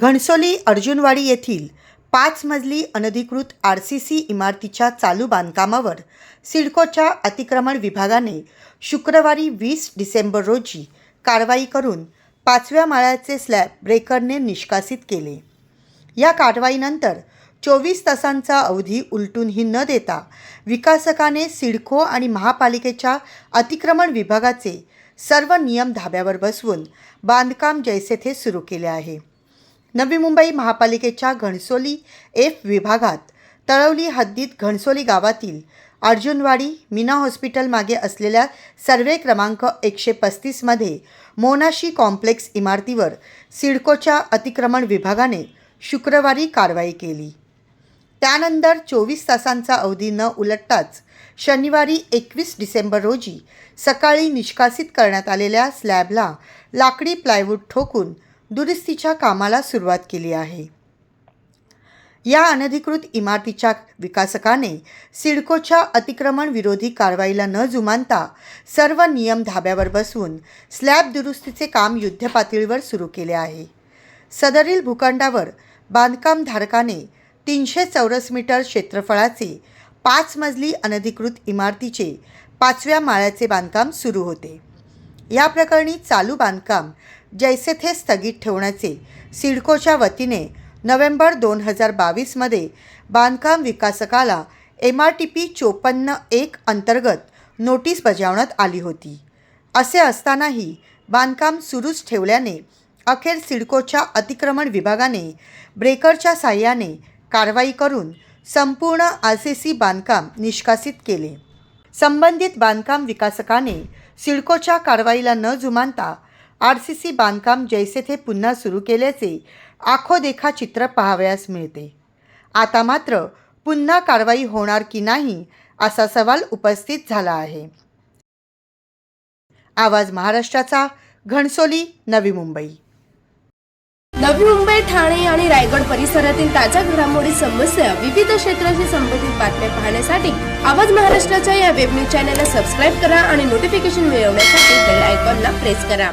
घणसोली अर्जुनवाडी येथील पाच मजली अनधिकृत आर सी सी इमारतीच्या चालू बांधकामावर सिडकोच्या अतिक्रमण विभागाने शुक्रवारी वीस डिसेंबर रोजी कारवाई करून पाचव्या माळ्याचे स्लॅब ब्रेकरने निष्कासित केले. या कारवाईनंतर चोवीस तासांचा अवधी उलटूनही न देता विकासकाने सिडको आणि महापालिकेच्या अतिक्रमण विभागाचे सर्व नियम धाब्यावर बसवून बांधकाम जैसे थे सुरू केले आहे. नवी मुंबई महापालिकेच्या घणसोली एफ विभागात तळवली हद्दीत घणसोली गावातील अर्जुनवाडी मीना हॉस्पिटल मागे असलेल्या सर्वे क्रमांक एकशे पस्तीसमध्ये मोनाशी कॉम्प्लेक्स इमारतीवर सिडकोच्या अतिक्रमण विभागाने शुक्रवारी कारवाई केली. त्यानंतर चोवीस तासांचा अवधी न उलटताच शनिवारी एकवीस डिसेंबर रोजी सकाळी निष्कासित करण्यात आलेल्या स्लॅबला लाकडी प्लायवूड ठोकून दुरुस्तीच्या कामाला सुरुवात केली आहे. या अनधिकृत इमारतीच्या विकासकाने सिडकोच्या अतिक्रमण विरोधी कारवाईला न जुमानता सर्व नियम धाब्यावर बसवून स्लॅब दुरुस्तीचे काम युद्धपातळीवर सुरू केले आहे. सदरील भूखंडावर बांधकामधारकाने तीनशे चौरस मीटर क्षेत्रफळाचे पाच मजली अनधिकृत इमारतीचे पाचव्या माळ्याचे बांधकाम सुरू होते. या प्रकरणी चालू बांधकाम जैसे थे स्थगित ठेवण्याचे. सिडकोच्या वतीने नोव्हेंबर दोन हजार बावीसमध्ये बांधकाम विकासकाला एम आर टी पी चोपन्न एक अंतर्गत नोटीस बजावण्यात आली होती. असे असतानाही बांधकाम सुरूच ठेवल्याने अखेर सिडकोच्या अतिक्रमण विभागाने ब्रेकरच्या साह्याने कारवाई करून संपूर्ण आर सी सी बांधकाम निष्कासित केले. संबंधित बांधकाम विकासकाने सिडकोच्या कारवाईला न जुमानता आर सी सी बांधकाम जैसे थे पुन्हा सुरू केल्याचे आखोदेखा चित्र पाहावयास मिळते. आता मात्र पुन्हा कारवाई होणार की नाही असा सवाल उपस्थित झाला आहे. आवाज महाराष्ट्राचा घणसोली नवी मुंबई. नवी मुंबई ठाणे आणि रायगड परिसरातील ताज्या घडामोडी समस्या विविध क्षेत्राशी संबंधित बातम्या पाहण्यासाठी आवाज महाराष्ट्राच्या या वेब न्यूज चॅनलला सबस्क्राईब करा आणि नोटिफिकेशन मिळवण्यासाठी बेल आयकॉनला प्रेस करा.